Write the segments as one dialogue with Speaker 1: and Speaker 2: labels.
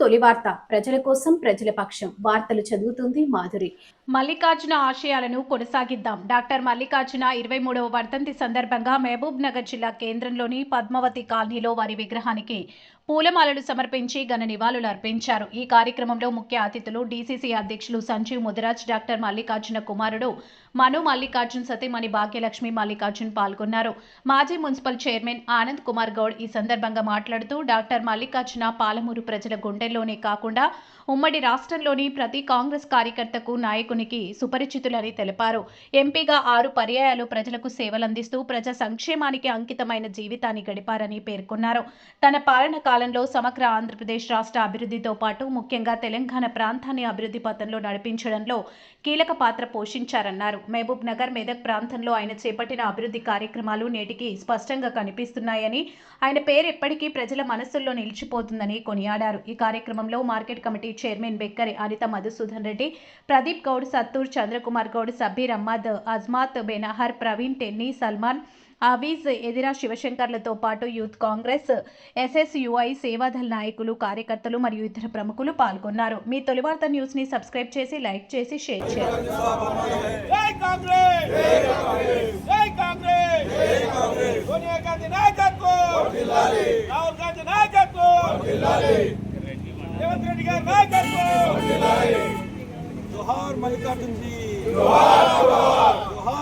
Speaker 1: తొలి వార్త. ప్రజల కోసం ప్రజల పక్షం. వార్తలు చదువుతుంది మాధురి.
Speaker 2: మల్లికార్జున ఆశయాలను కొనసాగిద్దాం. డాక్టర్ మల్లికార్జున ఇరవై మూడవ వర్ధంతి సందర్భంగా మహబూబ్ నగర్ జిల్లా కేంద్రంలోని పద్మావతి కాలనీలో వారి విగ్రహానికి పూలమాలలు సమర్పించి ఘన నివాళులు అర్పించారు. ఈ కార్యక్రమంలో ముఖ్య అతిథులు డీసీసీ అధ్యక్షులు సంజీవ్ ముదిరాజ్ డాక్టర్ మల్లికార్జున కుమారుడు మను మల్లికార్జున్ సతీమణి భాగ్యలక్ష్మి మల్లికార్జున్ పాల్గొన్నారు. మాజీ మున్సిపల్ చైర్మన్ ఆనంద్ కుమార్ గౌడ్ ఈ సందర్భంగా మాట్లాడుతూ డాక్టర్ మల్లికార్జున పాలమూరు ప్రజల గుండెల్లోనే కాకుండా ఉమ్మడి రాష్ట్రంలోని ప్రతి కాంగ్రెస్ కార్యకర్తకు నాయకునికి సుపరిచితులని తెలిపారు. ఎంపీగా ఆరు పర్యాయాలు ప్రజలకు సేవలందిస్తూ ప్రజా సంక్షేమానికి అంకితమైన జీవితాన్ని గడిపారని పేర్కొన్నారు. తన పాలన కాలంలో సమగ్ర ఆంధ్రప్రదేశ్ రాష్ట్ర అభివృద్ధితో పాటు ముఖ్యంగా తెలంగాణ ప్రాంతాన్ని అభివృద్ధి పథంలో నడిపించడంలో కీలక పాత్ర పోషించారన్నారు. మహబూబ్ నగర్ మెదక్ ప్రాంతంలో ఆయన చేపట్టిన అభివృద్ధి కార్యక్రమాలు నేటికి స్పష్టంగా కనిపిస్తున్నాయని ఆయన పేరు ఎప్పటికీ ప్రజల మనస్సుల్లో నిలిచిపోతుందని కొనియాడారు. ఈ కార్యక్రమంలో market committee chairman Bekkari Anitha Madhusudan Reddy Pradeep Goud Sattur Chandrakumar Goud Sabbir Ahmed Azmath Benhur Praveen Tenny Salman Aveez Edira శివశంకర్లతో పాటు యూత్ కాంగ్రెస్ ఎస్ఎస్యుఐ సేవాదల్ నాయకులు కార్యకర్తలు మరియు ఇతర ప్రముఖులు పాల్గొన్నారు. మీ తొలివార్త న్యూస్ని సబ్స్క్రైబ్ చేసి లైక్ చేసి షేర్ చేయండి.
Speaker 3: రేవంత్ రెడ్డి గారి నాయకత్వం! జోహార్ మల్లికార్జున్ జీ! జోహార్!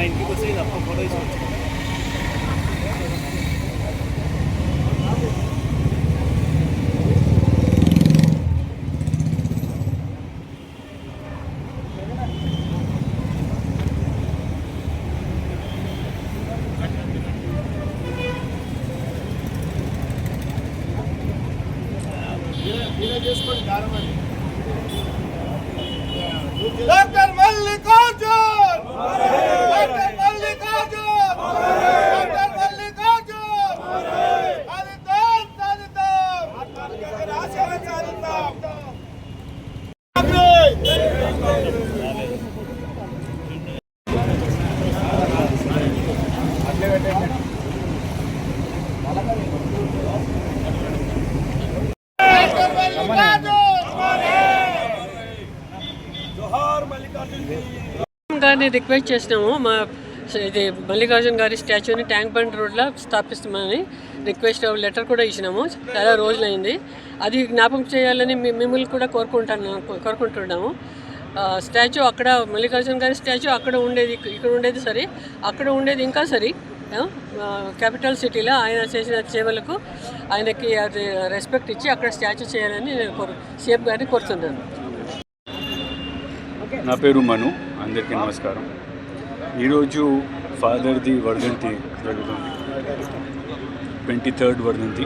Speaker 4: नाइन्टीको चाहिँ आफ्नो फोटै
Speaker 3: छ Look
Speaker 5: గారిని రిక్వెస్ట్ చేసినాము. మా ఇది మల్లికార్జున గారి స్టాచ్యూని ట్యాంక్ బండ్ రోడ్లో స్థాపిస్తామని రిక్వెస్ట్ లెటర్ కూడా ఇచ్చినాము. చాలా రోజులైంది. అది జ్ఞాపకం చేయాలని మిమ్మల్ని కూడా కోరుకుంటాను కోరుకుంటున్నాము. స్టాచ్యూ అక్కడ మల్లికార్జున గారి స్టాచ్యూ అక్కడ ఉండేది ఇక్కడ ఉండేది సరే అక్కడ ఉండేది ఇంకా సరే క్యాపిటల్ సిటీలో ఆయన చేసిన సేవలకు ఆయనకి అది రెస్పెక్ట్ ఇచ్చి అక్కడ స్టాచ్యూ చేయాలని నేను కోరు సీఎం గారిని కోరుతున్నాను.
Speaker 6: నా పేరు మను. అందరికీ నమస్కారం. ఈరోజు ఫాదర్ది వర్ధంతి జరుగుతుంది. ట్వంటీ థర్డ్ వర్ధంతి.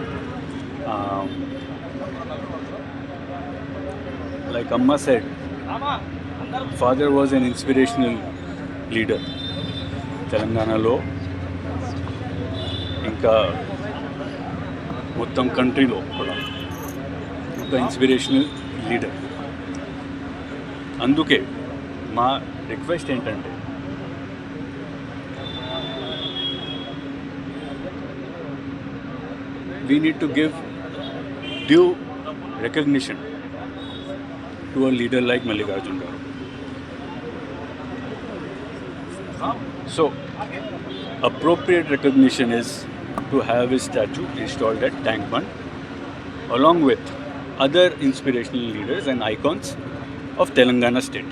Speaker 6: లైక్ అమ్మ said father was an inspirational leader తెలంగాణలో ఇంకా మొత్తం కంట్రీలో కూడా ఒక ఇన్స్పిరేషనల్ లీడర్ అందుకే మా రిక్వెస్ట్ ఏంటంటే we need to give due recognition to a leader like Mallikarjun గారు so appropriate recognition is to have his statue installed at Tank Bund along with other inspirational leaders and icons of Telangana state.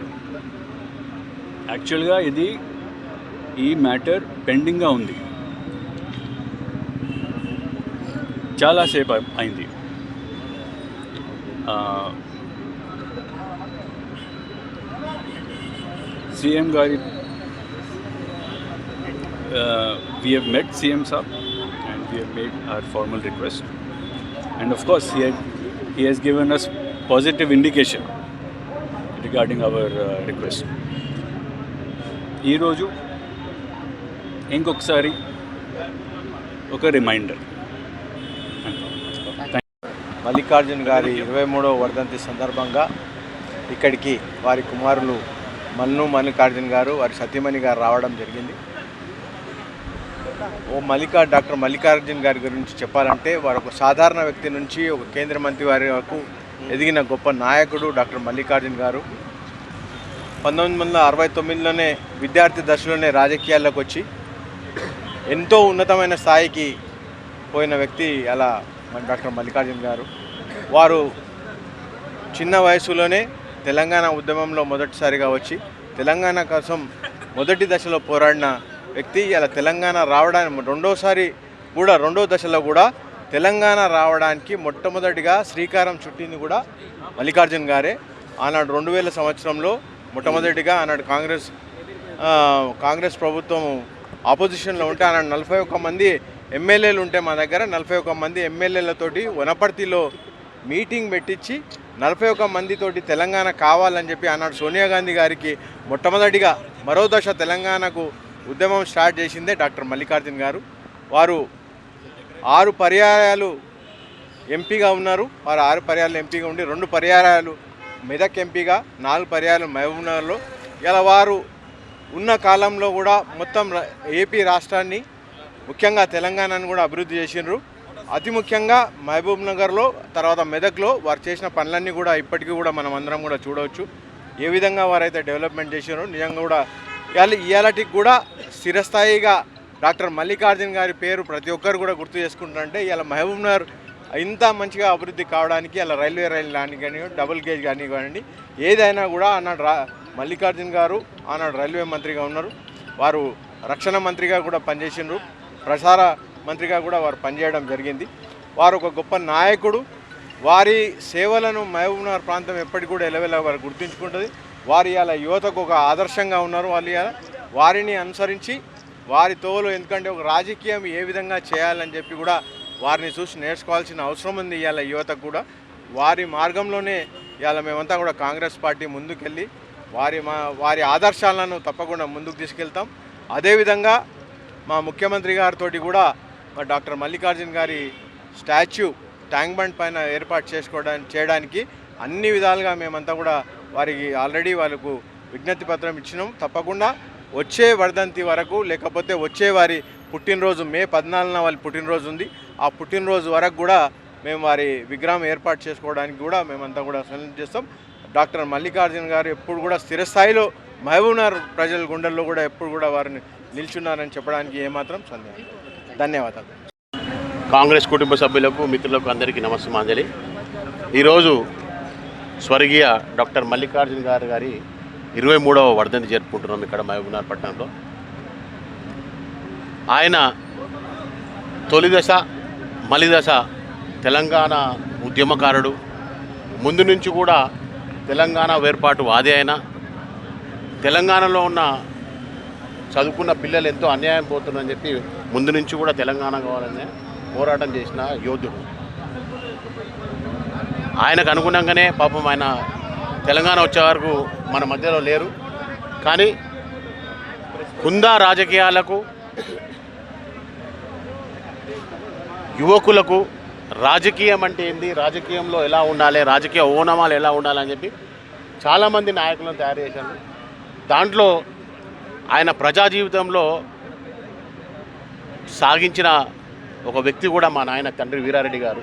Speaker 6: యాక్చువల్గా ఇది ఈ matter పెండింగ్గా ఉంది చాలాసేపు అయి- అయింది CM Gari, uh, we have met CM Saab and we have made our formal request. And of course, he, had, he has given us positive indication regarding our uh, request. ఈరోజు ఇంకొకసారి ఒక reminder.
Speaker 7: Mallikarjun గారి ఇరవై మూడవ వర్ధంతి సందర్భంగా ఇక్కడికి వారి కుమారులు మన్ను మల్లికార్జున్ గారు వారి సతీమణి గారు రావడం జరిగింది. ఓ మల్లికా డాక్టర్ మల్లికార్జున్ గారి గురించి చెప్పాలంటే వారు ఒక సాధారణ వ్యక్తి నుంచి ఒక కేంద్ర మంత్రి వారి వరకు ఎదిగిన గొప్ప నాయకుడు డాక్టర్ మల్లికార్జున్ గారు. పంతొమ్మిది వందల అరవై తొమ్మిదిలోనే విద్యార్థి దశలోనే రాజకీయాల్లోకి వచ్చి ఎంతో ఉన్నతమైన స్థాయికి పోయిన వ్యక్తి అలా మన డాక్టర్ మల్లికార్జున్ గారు. వారు చిన్న వయసులోనే తెలంగాణ ఉద్యమంలో మొదటిసారిగా వచ్చి తెలంగాణ కోసం మొదటి దశలో పోరాడిన వ్యక్తి ఇలా తెలంగాణ రావడానికి రెండోసారి కూడా రెండో దశలో కూడా తెలంగాణ రావడానికి మొట్టమొదటిగా శ్రీకారం చుట్టింది కూడా మల్లికార్జున్ గారే. ఆనాడు రెండు వేల సంవత్సరంలో మొట్టమొదటిగా ఆనాడు కాంగ్రెస్ కాంగ్రెస్ ప్రభుత్వం ఆపోజిషన్లో ఉంటే ఆనాడు నలభై ఒక్క మంది ఎమ్మెల్యేలు ఉంటే మా దగ్గర నలభై ఒక్క మంది ఎమ్మెల్యేలతోటి వనపర్తిలో మీటింగ్ పెట్టించి నలభై ఒక్క మందితోటి తెలంగాణ కావాలని చెప్పి ఆనాడు సోనియా గాంధీ గారికి. మొట్టమొదటిగా మరో దశ తెలంగాణకు ఉద్యమం స్టార్ట్ చేసిందే డాక్టర్ మల్లికార్జున్ గారు. వారు ఆరు పర్యాయాలు ఎంపీగా ఉన్నారు. వారు ఆరు పర్యాలు ఎంపీగా ఉండి రెండు పర్యాయాలు మెదక్ ఎంపీగా నాలుగు పర్యాలు మహబూబ్నగర్లో. ఇలా వారు ఉన్న కాలంలో కూడా మొత్తం ఏపీ రాష్ట్రాన్ని ముఖ్యంగా తెలంగాణను కూడా అభివృద్ధి చేసిండ్రు. అతి ముఖ్యంగా మహబూబ్ నగర్లో తర్వాత మెదక్లో వారు చేసిన పనులన్నీ కూడా ఇప్పటికీ కూడా మనం అందరం కూడా చూడవచ్చు. ఏ విధంగా వారైతే డెవలప్మెంట్ చేసినారో నిజంగా కూడా ఇవాళ ఇవాళకి కూడా స్థిరస్థాయిగా డాక్టర్ మల్లికార్జున్ గారి పేరు ప్రతి ఒక్కరు కూడా గుర్తు చేసుకుంటారంటే ఇవాళ మహబూబ్ నగర్ ఇంత మంచిగా అభివృద్ధి కావడానికి అలా రైల్వే రైలు కానీ కానీ డబుల్ గేజ్ కానీ కానివ్వండి ఏదైనా కూడా ఆనాడు రా మల్లికార్జున్ గారు ఆనాడు రైల్వే మంత్రిగా ఉన్నారు. వారు రక్షణ మంత్రిగా కూడా పనిచేసిండ్రు. ప్రసార మంత్రిగా కూడా వారు పనిచేయడం జరిగింది. వారు ఒక గొప్ప నాయకుడు. వారి సేవలను మహబూబ్నగర్ ప్రాంతం ఎప్పటికి కూడా ఎలవెల వారు గుర్తుంచుకుంటుంది. వారి అలా యువతకు ఒక ఆదర్శంగా ఉన్నారు వాళ్ళు వారిని అనుసరించి వారి తోలు ఎందుకంటే ఒక రాజకీయం ఏ విధంగా చేయాలని చెప్పి కూడా వారిని చూసి నేర్చుకోవాల్సిన అవసరం ఉంది ఇవాళ యువతకు కూడా. వారి మార్గంలోనే ఇవాళ మేమంతా కూడా కాంగ్రెస్ పార్టీ ముందుకెళ్ళి వారి మా వారి ఆదర్శాలను తప్పకుండా ముందుకు తీసుకెళ్తాం. అదేవిధంగా మా ముఖ్యమంత్రి గారితో కూడా మా డాక్టర్ మల్లికార్జున్ గారి స్టాచ్యూ ట్యాంక్ బండ్ పైన ఏర్పాటు చేసుకోవడానికి చేయడానికి అన్ని విధాలుగా మేమంతా కూడా వారికి ఆల్రెడీ వాళ్ళకు విజ్ఞప్తి పత్రం ఇచ్చినాం. తప్పకుండా వచ్చే వర్ధంతి వరకు లేకపోతే వచ్చే వారి పుట్టినరోజు మే పద్నాలుగున వాళ్ళ పుట్టినరోజు ఉంది. ఆ పుట్టినరోజు వరకు కూడా మేము వారి విగ్రహం ఏర్పాటు చేసుకోవడానికి కూడా మేమంతా కూడా సన్నిహితం చేస్తాం. డాక్టర్ మల్లికార్జున గారు ఎప్పుడు కూడా స్థిరస్థాయిలో మహబూబ్నగర్ ప్రజల గుండెల్లో కూడా ఎప్పుడు కూడా వారిని నిల్చున్నారని చెప్పడానికి ఏమాత్రం సందేహం ధన్యవాదాలు.
Speaker 4: కాంగ్రెస్ కుటుంబ సభ్యులకు మిత్రులకు అందరికీ నమస్కారాంజలి ఈరోజు స్వర్గీయ డాక్టర్ మల్లికార్జున గారు గారి ఇరవై మూడవ వర్ధంతి జరుపుకుంటున్నాం ఇక్కడ మహబూబ్నగర్ పట్టణంలో. ఆయన తొలి దశ మలిదశ తెలంగాణ ఉద్యమకారుడు. ముందు నుంచి కూడా తెలంగాణ వేర్పాటు వాది అయినా తెలంగాణలో ఉన్న చదువుకున్న పిల్లలు ఎంతో అన్యాయం పోతుందని చెప్పి ముందు నుంచి కూడా తెలంగాణ కావాలని పోరాటం చేసిన యోధుడు. ఆయనకు అనుగుణంగానే పాపం ఆయన తెలంగాణ వచ్చే వరకు మన మధ్యలో లేరు. కానీ కుందా రాజకీయాలకు యువకులకు రాజకీయం అంటే ఏంది? రాజకీయంలో ఎలా ఉండాలి? రాజకీయ ఓనమాలు ఎలా ఉండాలని చెప్పి చాలామంది నాయకులను తయారు చేశారు. దాంట్లో ఆయన ప్రజా జీవితంలో సాగించిన ఒక వ్యక్తి కూడా మా నాయన తండ్రి వీరారెడ్డి గారు.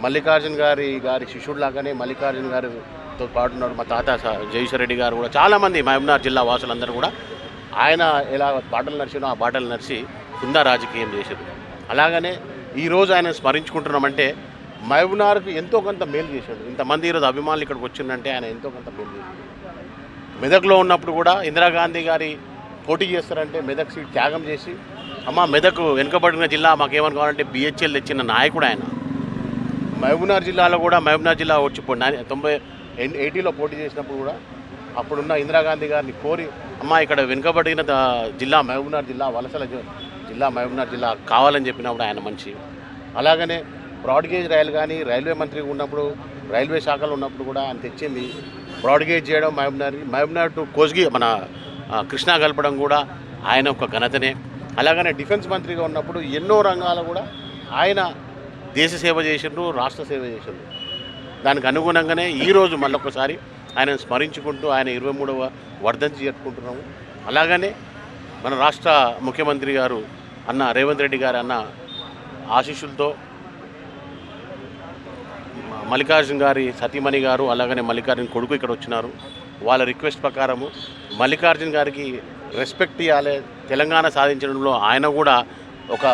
Speaker 4: మల్లికార్జున్ గారి గారి శిష్యుడిలాగానే మల్లికార్జున్ గారితో పాటు ఉన్నారు మా తాత స- గారు కూడా. చాలామంది మహబూబ్నగర్ జిల్లా వాసులందరూ కూడా ఆయన ఎలా బాటలు నడిచినో ఆ బాటలు నడిచి కుందా రాజకీయం చేశారు. అలాగనే ఈరోజు ఆయన స్మరించుకుంటున్నామంటే మహబూబ్నగర్కు ఎంతో కొంత మేలు చేశాడు. ఇంతమంది ఈరోజు అభిమానులు ఇక్కడికి వచ్చిందంటే ఆయన ఎంతో కొంత మేలు చేశాడు. మెదక్లో ఉన్నప్పుడు కూడా ఇందిరాగాంధీ గారి పోటీ చేస్తారంటే మెదక్ సీట్ త్యాగం చేసి అమ్మ మెదక్ వెనుకబడిన జిల్లా మాకేమని కావాలంటే బిహెచ్ఎల్ తెచ్చిన నాయకుడు ఆయన. మహబూబ్నగర్ జిల్లాలో కూడా మహబూబ్నగర్ జిల్లా వచ్చి తొంభై ఎయిటీలో పోటీ చేసినప్పుడు కూడా అప్పుడున్న ఇందిరాగాంధీ గారిని కోరి అమ్మ ఇక్కడ వెనుకబడిన జిల్లా మహబూబ్నగర్ జిల్లా వలసల జిల్లా మహబూబ్నగర్ జిల్లా కావాలని చెప్పినప్పుడు ఆయన మంచి. అలాగనే బ్రాడ్గేజ్ రైలు కానీ రైల్వే మంత్రి ఉన్నప్పుడు రైల్వే శాఖలో ఉన్నప్పుడు కూడా ఆయన తెచ్చింది బ్రాడ్గేజ్ చేయడం మహబూబ్నగర్ మహబూబ్నగర్ టు కోస్గి మన కృష్ణా కలపడం కూడా ఆయన ఒక ఘనతనే. అలాగనే డిఫెన్స్ మంత్రిగా ఉన్నప్పుడు ఎన్నో రంగాలు కూడా ఆయన దేశ సేవ చేసిండ్రు రాష్ట్ర సేవ చేసిండ్రు. దానికి అనుగుణంగానే ఈరోజు మళ్ళొకసారి ఆయనను స్మరించుకుంటూ ఆయన ఇరవై మూడవ వర్ధంతి జరుపుకుంటున్నాము. అలాగనే మన రాష్ట్ర ముఖ్యమంత్రి గారు అన్న రేవంత్ రెడ్డి గారు అన్న ఆశీస్సులతో మల్లికార్జున్ గారి సతీమణి గారు అలాగనే మల్లికార్జున్ కొడుకు ఇక్కడ వచ్చినారు. వాళ్ళ రిక్వెస్ట్ ప్రకారము మల్లికార్జున్ గారికి రెస్పెక్ట్ ఇవ్వాలి తెలంగాణ సాధించడంలో ఆయన కూడా ఒక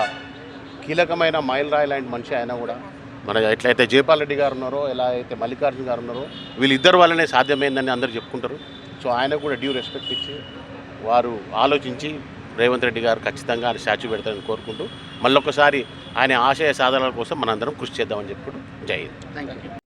Speaker 4: కీలకమైన మైల్ రాయి లాంటి మనిషి ఆయన కూడా. మన ఎట్లయితే జయపాల్ రెడ్డి గారు ఉన్నారో ఎలా అయితే మల్లికార్జున గారు ఉన్నారో వీళ్ళిద్దరు వల్లనే సాధ్యమైందని అందరూ చెప్పుకుంటారు. సో ఆయన కూడా డ్యూ రెస్పెక్ట్ ఇచ్చి వారు ఆలోచించి రేవంత్ రెడ్డి గారు ఖచ్చితంగా ఆయన స్టాచ్యూ పెడతారని కోరుకుంటూ మళ్ళొకసారి ఆయన ఆశయ సాధనల కోసం మనందరం కృషి చేద్దామని చెప్పుకుంటూ జై హింద్.